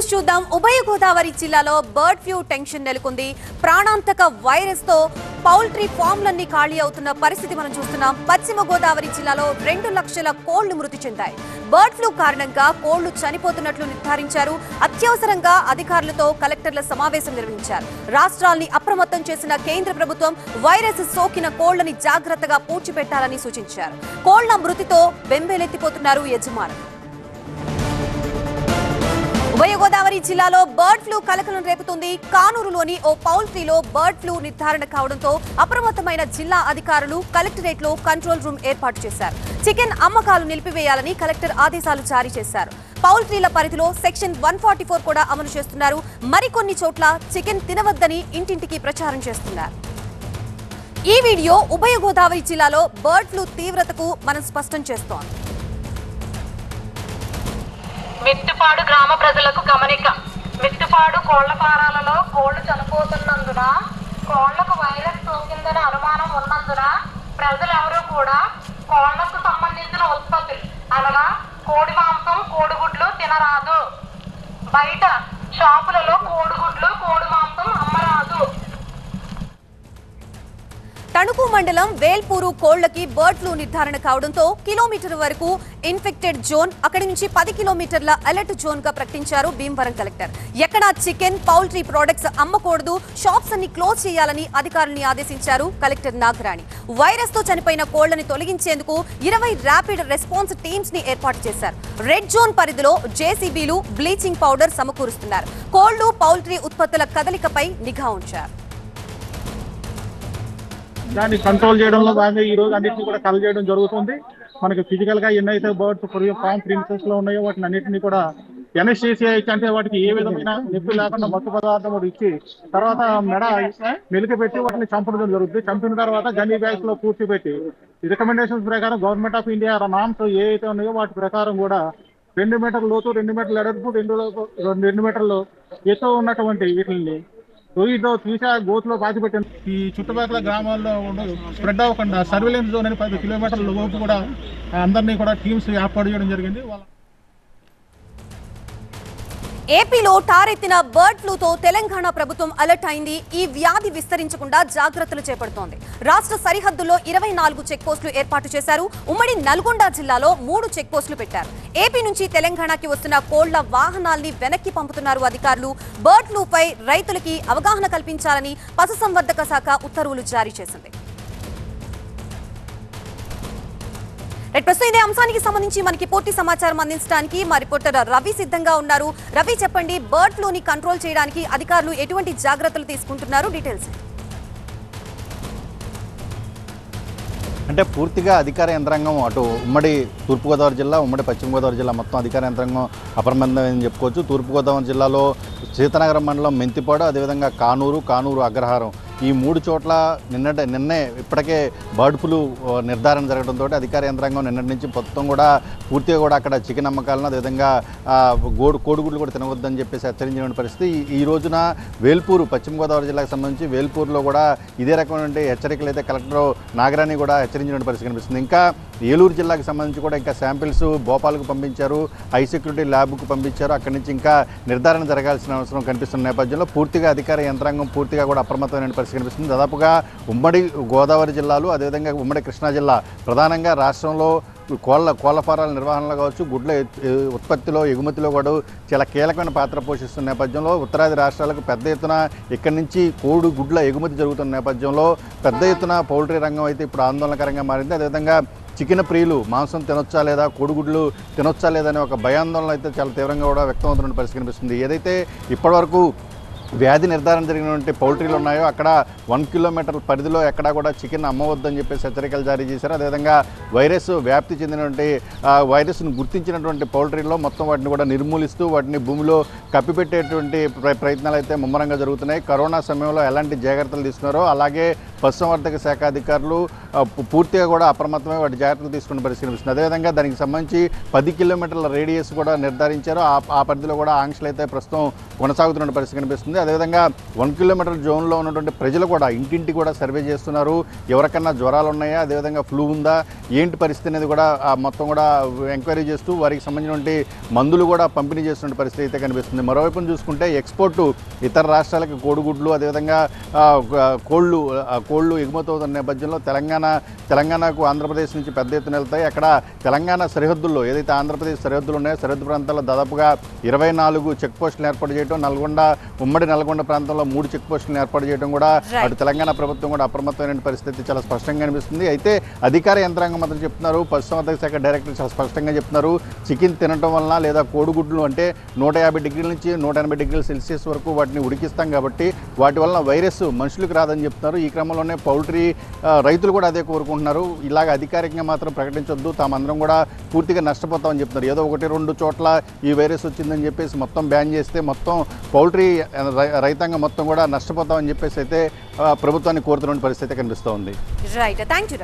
News చూద్దాం. ఉభయ గోదావరి జిల్లాలో బర్డ్ ఫ్లూ టెన్షన్ నెలకొంది. ప్రాణాంతక వైరస్తో పౌల్ట్రీ ఫామ్లన్నీ ఖాళీ అవుతున్న పరిస్థితి మనం చూస్తున్నాం. పశ్చిమ గోదావరి జిల్లాలో రెండు లక్షల కోళ్ళు మృతి చెందాయి. బర్డ్ ఫ్లూ కారణంగా కోళ్ళు చనిపోతున్నట్లు నిర్ధారించారు. అత్యవసరంగా అధికారులతో కలెక్టర్ల సమావేశం నిర్వహించారు. రాష్ట్రాల్ని అప్రమత్తం చేసిన కేంద్ర ప్రభుత్వం వైరస్ సోకిన కోళ్ళని జాగ్రత్తగా పూడ్చిపెట్టాలని సూచించారు. కోళ్ళ మృతితో బెంబేలెత్తిపోతున్నారు యజమానులు. ఉభయ గోదావరి జిల్లాలో బర్డ్ ఫ్లూ కలకలం రేపుతుంది. కానూరులోని ఓ పౌల్ట్రీలో బర్డ్ ఫ్లూ నిర్ధారణ కావడంతో అప్రమత్తమైన జిల్లా అధికారులు కలెక్టరేట్లో కంట్రోల్ రూమ్ ఏర్పాటు చేశారు. చికెన్ అమ్మకాలు నిలిపివేయాలని కలెక్టర్ ఆదేశాలు జారీ చేశారు. పౌల్ట్రీల పరిధిలో సెక్షన్ వన్ ఫార్టీ ఫోర్ కూడా అమలు చేస్తున్నారు. మరికొన్ని చోట్ల చికెన్ తినవద్దని ఇంటింటికి ప్రచారం చేస్తున్నారు. ఈ వీడియో ఉభయ గోదావరి జిల్లాలో బర్డ్ ఫ్లూ తీవ్రతకు మనం స్పష్టం చేస్తోంది. మిత్తిపాడు గ్రామ ప్రజలకు గమనిక. మిత్తిపాడు కోళ్ళ ఫారాలలో కోళ్ళు చనిపోతున్నందున కోళ్ళకు వైరస్ సోకిందని అనుమానం ఉన్నందున ప్రజలెవరూ కూడా కోళ్ళకు సంబంధించిన ఉత్పత్తులు అనగా కోడి మాంసం కోడిగుడ్లు తినరాదు మండలం వేల్పూరు కోళ్ళకి బర్డ్ ఫ్లూ నిర్ధారణ కావడంతో కిలోమీటర్ వరకు ఇన్ఫెక్టెడ్ జోన్ అక్కడి నుంచి పది కిలోమీటర్ల అలర్ట్ జోన్గా ప్రకటించారు భీమవరం కలెక్టర్. ఎక్కడా చికెన్ పౌల్ట్రీ ప్రొడక్ట్స్ అమ్మకూడదు షాప్స్ అన్ని క్లోజ్ చేయాలని అధికారుల్ని ఆదేశించారు కలెక్టర్ నాగరాణి. వైరస్తో చనిపోయిన కోళ్ళని తొలగించేందుకు ఇరవై ర్యాపిడ్ రెస్పాన్స్ టీమ్స్ని ఏర్పాటు చేశారు. రెడ్ జోన్ పరిధిలో జేసీబీలు బ్లీచింగ్ పౌడర్ సమకూరుస్తున్నారు. కోళ్ళు పౌల్ట్రీ ఉత్పత్తుల కదలికపై నిఘా ఉంచారు. దాన్ని కంట్రోల్ చేయడంలో భాగంగా ఈ రోజు అన్నింటినీ కూడా కల్ చేయడం జరుగుతుంది. మనకి ఫిజికల్గా ఎన్నైతే బర్డ్స్ ఫామ్ ప్రిన్సెస్లో ఉన్నాయో వాటిని అన్నింటినీ కూడా ఎన్ఎస్టీసీఐ అంటే వాటికి ఏ విధమైన నొప్పి లేకుండా మత్తు పదార్థం ఇచ్చి తర్వాత మెడ మెలిక పెట్టి వాటిని చంపడం జరుగుతుంది. చంపిన తర్వాత గన్నీ బ్యాగ్స్లో పూర్తి పెట్టి రికమెండేషన్స్ ప్రకారం గవర్నమెంట్ ఆఫ్ ఇండియా నామ్స్ ఏ అయితే ఉన్నాయో వాటి ప్రకారం కూడా రెండు మీటర్ల లోతు రెండు మీటర్ల ఎడల్పు రెండు రెండు మీటర్లు ఎత్తు ఉన్నటువంటి వీటిని తొలితో తీసా గోతులో పాతి పెట్టింది ఈ చుట్టుపక్కల గ్రామాల్లో స్ప్రెడ్ అవ్వకుండా సర్వేలెన్స్ జోన్ అని పది కిలోమీటర్ల లోపు కూడా అందరినీ కూడా టీమ్స్ ఏర్పాటు చేయడం జరిగింది. వాళ్ళ ఏపీలో టారెత్తిన బర్డ్ ఫ్లూతో తెలంగాణ ప్రభుత్వం అలర్ట్ అయింది. ఈ వ్యాధి విస్తరించకుండా జాగ్రత్తలు చేపడుతోంది. రాష్ట్ర సరిహద్దుల్లో ఇరవై నాలుగు చెక్ పోస్టులు ఏర్పాటు చేశారు. ఉమ్మడి నల్గొండ జిల్లాలో మూడు చెక్ పోస్టులు పెట్టారు. ఏపీ నుంచి తెలంగాణకి వస్తున్న కోళ్ళ వాహనాల్ని వెనక్కి పంపుతున్నారు అధికారులు. బర్డ్ ఫ్లూపై రైతులకి అవగాహన కల్పించాలని పశుసంవర్ధక శాఖ ఉత్తర్వులు జారీ చేసింది. ప్రస్తుతం ఇదే అంశానికి సంబంధించి మనకి పూర్తి సమాచారం అందించడానికి మా రిపోర్టర్ రవి సిద్ధంగా ఉన్నారు. రవి చెప్పండి బర్డ్ ఫ్లూని కంట్రోల్ చేయడానికి అధికారులు ఎటువంటి జాగ్రత్తలు తీసుకుంటున్నారు? డీటెయిల్స్ అంటే పూర్తిగా అధికార యంత్రాంగం అటు ఉమ్మడి తూర్పుగోదావరి జిల్లా ఉమ్మడి పశ్చిమ గోదావరి జిల్లా మొత్తం అధికార యంత్రాంగం అప్రమత్తమని చెప్పుకోవచ్చు. తూర్పుగోదావరి జిల్లాలో సీతనగరం మండలం మెంతిపాడు అదేవిధంగా కానూరు కానూరు అగ్రహారం ఈ మూడు చోట్ల నిన్నటి నిన్నే ఇప్పటికే బర్డ్ ఫ్లూ నిర్ధారణ జరగడంతో అధికార యంత్రాంగం నిన్నటి నుంచి మొత్తం కూడా పూర్తిగా కూడా అక్కడ చికెన్ అమ్మకాలను అదేవిధంగా గోడు కోడిగుడ్లు కూడా తినవద్దని చెప్పేసి హెచ్చరించిన పరిస్థితి. ఈ- ఈ రోజున వేల్పూరు పశ్చిమ గోదావరి జిల్లాకు సంబంధించి వేల్పూరులో కూడా ఇదే రకమైన హెచ్చరికలు అయితే కలెక్టర్ నాగరాణి కూడా హెచ్చరించిన పరిస్థితి కనిపిస్తుంది. ఇంకా ఏలూరు జిల్లాకు సంబంధించి కూడా ఇంకా శాంపిల్స్ భోపాల్కు పంపించారు హై సెక్యూరిటీ ల్యాబ్కు పంపించారు. అక్కడి నుంచి ఇంకా నిర్ధారణ జరగాల్సిన అవసరం కనిపిస్తున్న నేపథ్యంలో పూర్తిగా అధికార యంత్రాంగం పూర్తిగా కూడా అప్రమత్తమైన పరిస్థితి కనిపిస్తుంది. దాదాపుగా ఉమ్మడి గోదావరి జిల్లాలు అదేవిధంగా ఉమ్మడి కృష్ణా జిల్లా ప్రధానంగా రాష్ట్రంలో కోళ్ళ కోళ్ళ ఫారాల నిర్వహణలో కావచ్చు గుడ్ల ఉత్పత్తిలో ఎగుమతిలో కూడా చాలా కీలకమైన పాత్ర పోషిస్తున్న నేపథ్యంలో ఉత్తరాది రాష్ట్రాలకు పెద్ద ఎత్తున ఇక్కడి నుంచి కోడి గుడ్ల ఎగుమతి జరుగుతున్న నేపథ్యంలో పెద్ద ఎత్తున పౌల్ట్రీ రంగం అయితే ఇప్పుడు ఆందోళనకరంగా మారింది. అదేవిధంగా చికెన్ ప్రియులు మాంసం తినొచ్చా లేదా కోడిగుడ్లు తినొచ్చా లేదా ఒక భయాందోళన అయితే చాలా తీవ్రంగా కూడా వ్యక్తమవుతున్న పరిస్థితి కనిపిస్తుంది ఏదైతే ఇప్పటివరకు వ్యాధి నిర్ధారణ జరిగినటువంటి పౌల్ట్రీలు ఉన్నాయో అక్కడ వన్ కిలోమీటర్ పరిధిలో ఎక్కడా కూడా చికెన్ అమ్మవద్దని చెప్పేసి హెచ్చరికలు జారీ చేశారు. అదేవిధంగా వైరస్ వ్యాప్తి చెందినటువంటి వైరస్ను గుర్తించినటువంటి పౌల్ట్రీలో మొత్తం వాటిని కూడా నిర్మూలిస్తూ వాటిని భూమిలో కప్పిపెట్టేటువంటి ప్ర- ప్రయత్నాలు అయితే ముమ్మరంగా జరుగుతున్నాయి. కరోనా సమయంలో ఎలాంటి జాగ్రత్తలు తీసుకున్నారో అలాగే పశుసంవర్ధక శాఖ అధికారులు పూర్తిగా కూడా అప్రమత్తమై వాటి జాగ్రత్తలు తీసుకున్న పరిస్థితి కనిపిస్తుంది అదేవిధంగా దానికి సంబంధించి పది కిలోమీటర్ల రేడియస్ కూడా నిర్ధారించారు. ఆ ఆ పరిధిలో కూడా ఆంక్షలు అయితే ప్రస్తుతం కొనసాగుతున్న పరిస్థితి కనిపిస్తుంది. అదేవిధంగా వన్ కిలోమీటర్ జోన్లో ఉన్నటువంటి ప్రజలు కూడా ఇంటింటి కూడా సర్వే చేస్తున్నారు. ఎవరికన్నా జ్వరాలు ఉన్నాయా? అదేవిధంగా ఫ్లూ ఉందా? ఏంటి పరిస్థితి అనేది కూడా మొత్తం కూడా ఎంక్వైరీ చేస్తూ వారికి సంబంధించినటువంటి మందులు కూడా పంపిణీ చేస్తున్న పరిస్థితి అయితే కనిపిస్తుంది. మరోవైపు చూసుకుంటే ఎక్స్పోర్టు ఇతర రాష్ట్రాలకు కోడిగుడ్లు అదేవిధంగా కోళ్ళు ఆ, కోళ్ళు ఎగుమతి అవుతున్న నేపథ్యంలో తెలంగాణ తెలంగాణకు ఆంధ్రప్రదేశ్ నుంచి పెద్ద ఎత్తున వెళ్తాయి. అక్కడ తెలంగాణ సరిహద్దుల్లో ఏదైతే ఆంధ్రప్రదేశ్ సరిహద్దులు ఉన్నాయో సరిహద్దు ప్రాంతాల్లో దాదాపుగా ఇరవై నాలుగు చెక్ పోస్టులు ఏర్పాటు చేయడం నల్గొండ ఉమ్మడి నల్గొండ ప్రాంతంలో మూడు చెక్ పోస్టులను ఏర్పాటు చేయడం కూడా. అటు తెలంగాణ ప్రభుత్వం కూడా అప్రమత్తమైన పరిస్థితి చాలా స్పష్టంగా కనిపిస్తుంది అయితే అధికార యంత్రాంగం మాత్రం చెప్తున్నారు పశుసంవర్ధక శాఖ డైరెక్టర్ చాలా స్పష్టంగా చెప్తున్నారు. చికెన్ తినటం వలన లేదా కోడిగుడ్లు అంటే నూట యాభై డిగ్రీల నుంచి నూట ఎనభై డిగ్రీల సెల్సియస్ వరకు వాటిని ఉడికిస్తాం కాబట్టి వాటి వలన వైరస్ మనుషులకు రాదని చెప్తున్నారు. ఈ క్రమంలోనే పౌల్ట్రీ రైతులు కూడా అదే కోరుకుంటున్నారు. ఇలాగ అధికారికంగా మాత్రం ప్రకటించొద్దు. తామందరం కూడా పూర్తిగా నష్టపోతామని చెప్తున్నారు. ఏదో ఒకటి రెండు చోట్ల ఈ వైరస్ వచ్చిందని చెప్పేసి మొత్తం బ్యాన్ చేస్తే మొత్తం పౌల్ట్రీ రై- రైతాంగం మొత్తం కూడా నష్టపోతామని చెప్పేసి అయితే ప్రభుత్వాన్ని కోరుతున్న పరిస్థితి కనిపిస్తోంది. Right thank you